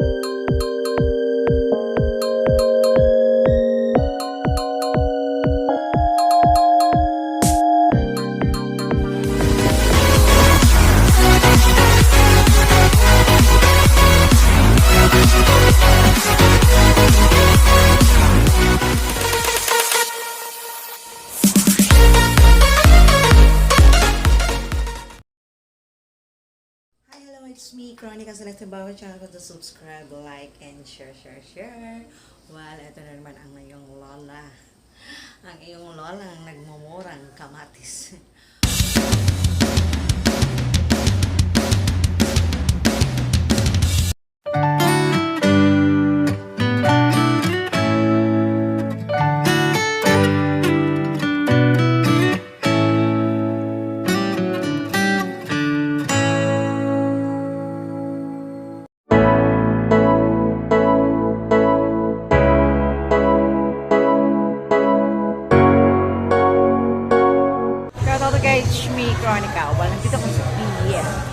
you it's me, Chronica Selective Bawat channel ko to subscribe, like, and share, share, share. Well, ito na naman ang iyong lola. Ang iyong lola ang nagmumurang kamatis. Guys, Shmi Chronica. Well, nandito ko sa PES.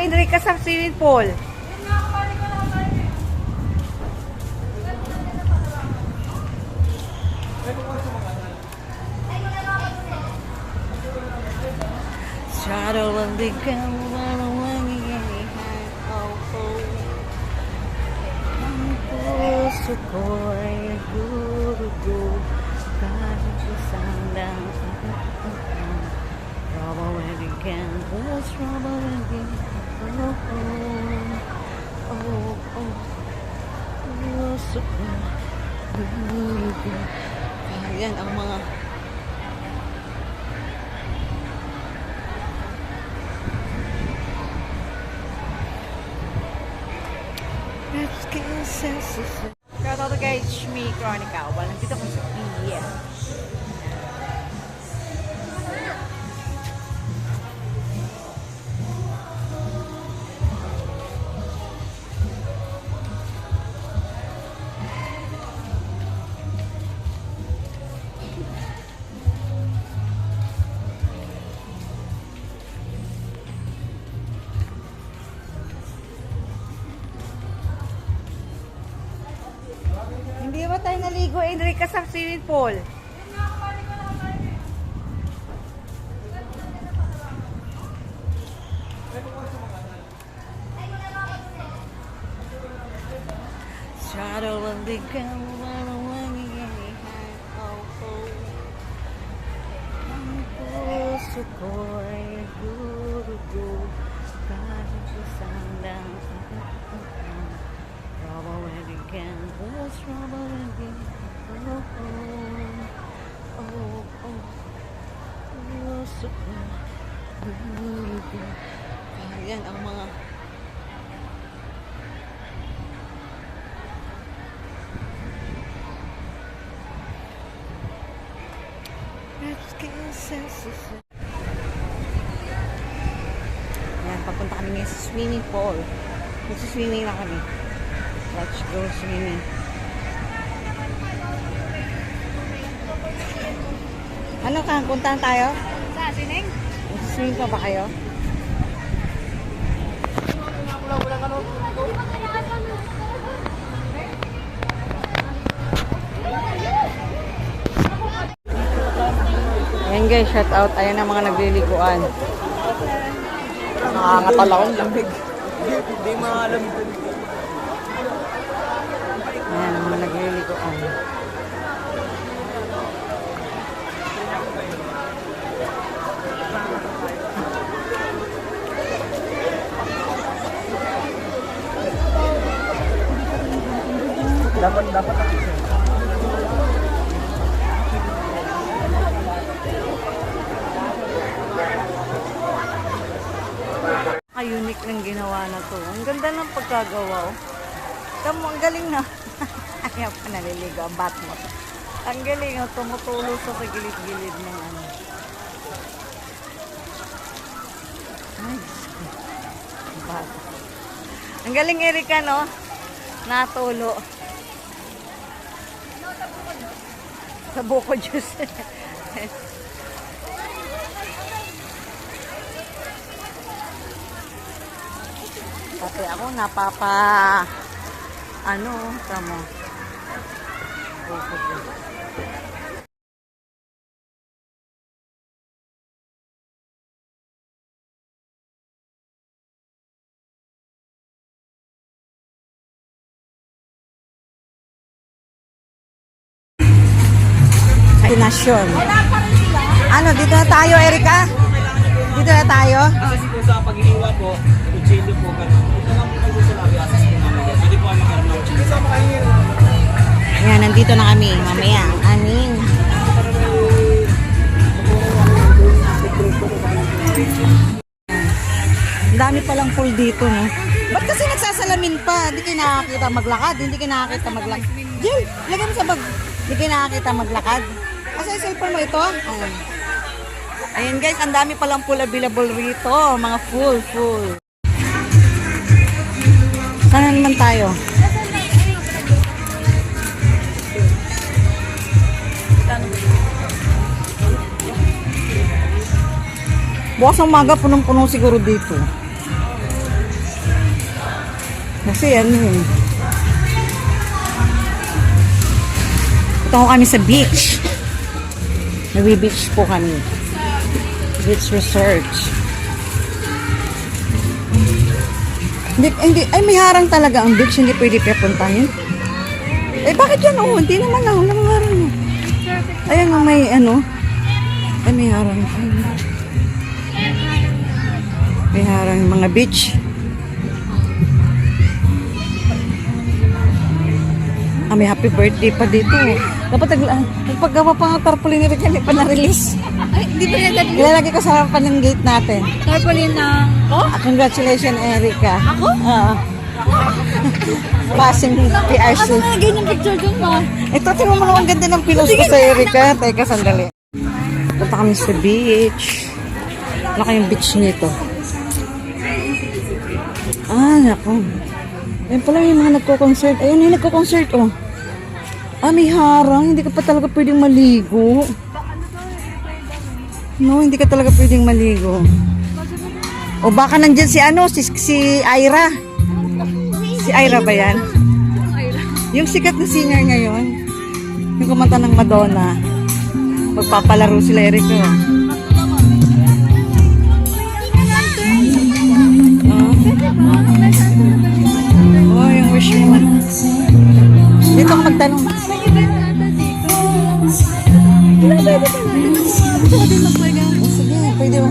Enrique, sa swimming pool? Shadow of the gun, Ayan ang mga Let's get senses. Shout out to guys, Shmi Chronica. Tayo naligo, Enrique, sa swimming pool? Ayan ang mga. Ayan, papunta kami ngayon sa swimming pool. Magsuswimming na kami. Let's go swimming. Ano ka? Puntahan tayo? Sa? Magsuswimming pa ba kayo? Ayan guys, shout out. Ayan ang mga nagliliguan. Nakakatalakong lamig. Hindi maalam ito. Ayan ang mga Dapat, dapat ako siya. Ka-unique ng ginawa na to. Ang ganda ng pagkagawa. Oh. Tamo, ang galing na. Kaya pa naliligo ang bat mo. Ang galing, oh, tumutulo sa sa gilid-gilid ng ano. Ay, ko. Ang. Ang galing, Erika, no? Natulo. Sa buko juice. Pati ako napapa ano, tamo. Buko juice. Destinasyon. Ano, dito na tayo, Erika? Dito na tayo? Kasi po sa pag-iiwa po, kuchilyo po ka. Ito lang po kayo sa labi, asas po namin. Pwede po kami magkaroon ng kuchilyo. Ayan, nandito na kami. Mamaya, aning. Ang dami palang pool dito, no? Ba't kasi nagsasalamin pa? Hindi kayo nakakita maglakad. Hindi kayo nakakita maglakad. Jill, lagay mo sa bag. Hindi kayo nakakita maglakad. Asa yung cellphone mo ito? Ayan. Ayan guys, ang dami palang pool available rito. Mga full, full. Sana naman tayo? Bukas ng maga, punong-puno siguro dito. Kasi ano eh. Ito kami sa beach. Nawi-beach po kami. Beach research. Hindi, hindi, ay may harang talaga ang beach, hindi pwede papuntahin. Eh bakit yan oh? Hindi naman ah, walang harang. Ayan oh, may ano. Ay may harang. Ay, may harang mga beach. Ah, may happy birthday pa dito. Dapat nag, nagpagawa pa ng tarpaulin ni Rick, hindi pa na-release. Ay, di ba yan dati? Ilalagay ko sa harapan ng gate natin. Tarpaulin ng... Oh? Ah, congratulations, Erica. Ako? Oo. Passing PRC. Ano nga ganyan picture dun mo? Ito, tingnan mo naman ganda ng pilos ko sa Erika. Teka, sandali. Punta kami sa beach. Ano kayong beach nito? Ah, naku. Ayun pala yung mga nagko-concert. Ayun yung nagko-concert, oh. Ah, may harang. Hindi ka pa talaga pwedeng maligo. No, hindi ka talaga pwedeng maligo. O baka nandyan si ano, si, si Ira. Si Ira ba yan? Yung sikat na singer ngayon, yung kumanta ng Madonna, magpapalaro sila Eric. Oh. Oh, wish mo. Dito ako magtanong. Oh, sige, pwede ba?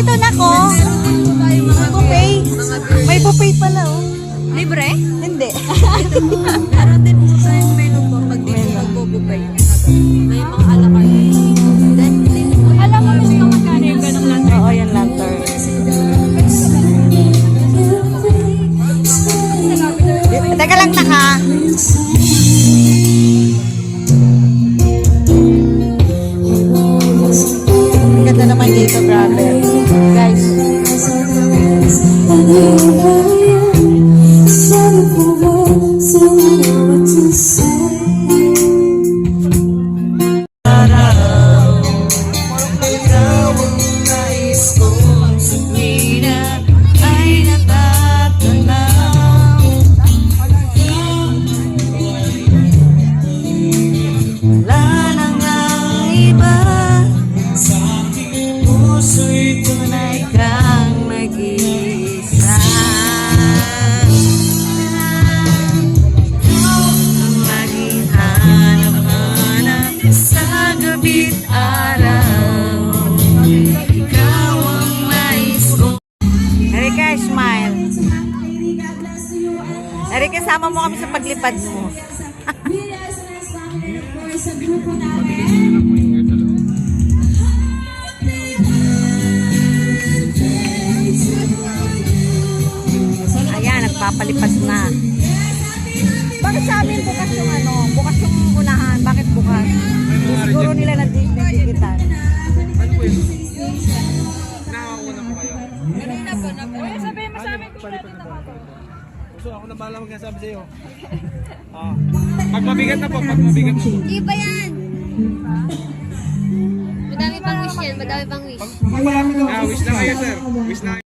Dito, Buffet. Mga beer. May buffet pala, oh. Libre? Hindi. Meron din po tayong menu po pag di po magbo-buffet. May mga alakay. Alam mo gusto magkano yung ganong lang? Oo, yan lantern. Teka lang, naka. Ang lipad mo. Sa sa grupo namin. Ayan, nagpapalipad na. Bakit sa amin bukas yung ano? Bukas yung unahan. Bakit bukas? Siguro nila na digitan. So ako na bahala magsasabi sa iyo. Ah. Pag mabigat na po, pag mabigat na po. Di ba yan? Madami pang wish yan, madami pang wish. Ah, wish na kayo, sir. Wish na. Nako,